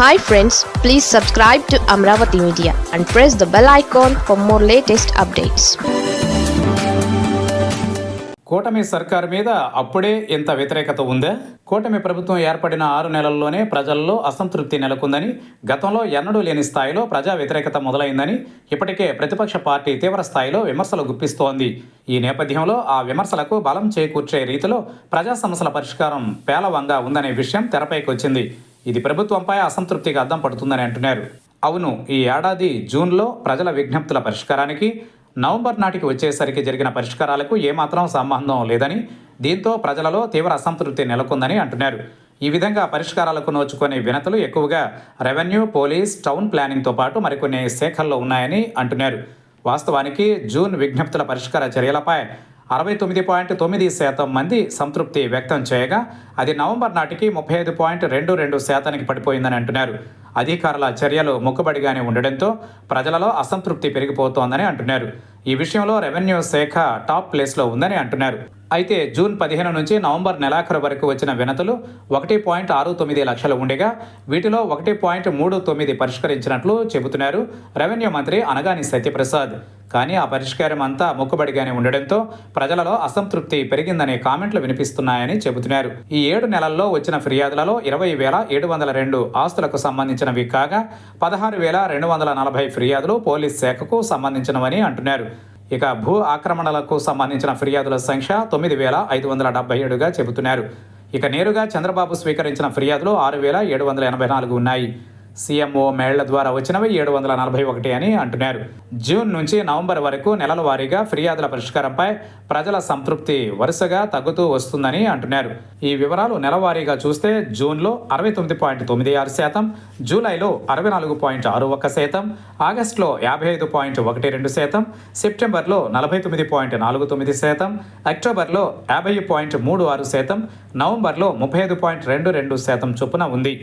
Hi friends please subscribe to Amaravati media and press the bell icon for more latest updates కూటమి సర్కారు మీద అప్పుడే ఇంత వ్యతిరేకత ఉందా? కూటమి ప్రభుత్వం ఏర్పడిన ఆరు నెలల్లోనే ప్రజల్లో అసంతృప్తి నెలకొందని గతంలో ఎన్నడూ లేని స్థాయిలో ప్రజా వ్యతిరేకత మొదలైందని ఇప్పటికే ప్రతిపక్ష పార్టీ తీవ్ర స్థాయిలో విమర్శలు గుప్పిస్తోంది. ఈ నేపథ్యంలో ఆ విమర్శలకు బలం చేకూర్చే రీతిలో ప్రజా సమస్యల పరిష్కారం పేలవంగా ఉందనే విషయం తెరపైకి వచ్చింది. ఇది ప్రభుత్వంపై అసంతృప్తికి అద్దం పడుతుందని అంటున్నారు. అవును ఈ ఏడాది జూన్లో ప్రజల విజ్ఞప్తుల పరిష్కారానికి నవంబర్ నాటికి వచ్చేసరికి జరిగిన పరిష్కారాలకు ఏమాత్రం సంబంధం లేదని దీంతో ప్రజలలో తీవ్ర అసంతృప్తి నెలకొందని అంటున్నారు. ఈ విధంగా పరిష్కారాలకు నోచుకునే వినతులు ఎక్కువగా రెవెన్యూ పోలీస్ టౌన్ ప్లానింగ్తో పాటు మరికొన్ని శాఖల్లో ఉన్నాయని అంటున్నారు. వాస్తవానికి జూన్ విజ్ఞప్తుల పరిష్కార చర్యలపై అరవై తొమ్మిది పాయింట్ తొమ్మిది శాతం మంది సంతృప్తి వ్యక్తం చేయగా అది నవంబర్ నాటికి ముప్పై ఐదు పాయింట్ రెండు రెండు శాతానికి పడిపోయిందని అంటున్నారు. అధికారుల చర్యలు మొక్కుబడిగానే ఉండడంతో ప్రజలలో అసంతృప్తి పెరిగిపోతోందని అంటున్నారు. ఈ విషయంలో రెవెన్యూ శాఖ టాప్ ప్లేస్లో ఉందని అంటున్నారు. అయితే జూన్ పదిహేను నుంచి నవంబర్ నెలాఖరు వరకు వచ్చిన వినతులు ఒకటి పాయింట్ ఆరు తొమ్మిది లక్షలు ఉండగా వీటిలో ఒకటి పాయింట్ మూడు తొమ్మిది పరిష్కరించినట్లు చెబుతున్నారు రెవెన్యూ మంత్రి అనగాని సత్యప్రసాద్. కానీ ఆ పరిష్కారం అంతా మొక్కుబడిగానే ఉండడంతో ప్రజలలో అసంతృప్తి పెరిగిందనే కామెంట్లు వినిపిస్తున్నాయని చెబుతున్నారు. ఈ ఏడు నెలల్లో వచ్చిన ఫిర్యాదులలో ఇరవై వేల ఏడు వందల రెండు ఆస్తులకు సంబంధించినవి కాగా పదహారు వేల రెండు వందల నలభై ఫిర్యాదులు పోలీస్ శాఖకు సంబంధించినవని అంటున్నారు. ఇక భూ ఆక్రమణలకు సంబంధించిన ఫిర్యాదుల సంఖ్య తొమ్మిది వేల ఐదు వందల డెబ్బై ఏడుగా చెబుతున్నారు. ఇక నేరుగా చంద్రబాబు స్వీకరించిన ఫిర్యాదులు ఆరు వేల ఏడు వందల ఎనభై నాలుగు ఉన్నాయి. సీఎంఓ మేళ్ళ ద్వారా వచ్చినవి ఏడు వందల నలభై ఒకటి అని అంటున్నారు. జూన్ నుంచి నవంబర్ వరకు నెలల వారీగా ఫిర్యాదుల పరిష్కారంపై ప్రజల సంతృప్తి వరుసగా తగ్గుతూ వస్తుందని అంటున్నారు. ఈ వివరాలు నెలవారీగా చూస్తే జూన్లో అరవై తొమ్మిది పాయింట్ తొమ్మిది ఆరు శాతం జూలైలో అరవై నాలుగు పాయింట్ ఆరు ఒక్క శాతం ఆగస్టులో యాభై ఐదు పాయింట్ ఒకటి రెండు శాతం సెప్టెంబర్లో నలభై తొమ్మిది పాయింట్ నాలుగు తొమ్మిది శాతం అక్టోబర్లో యాభై పాయింట్ మూడు ఆరు శాతం నవంబర్లో ముప్పై ఐదు పాయింట్ రెండు రెండు శాతం చొప్పున ఉంది.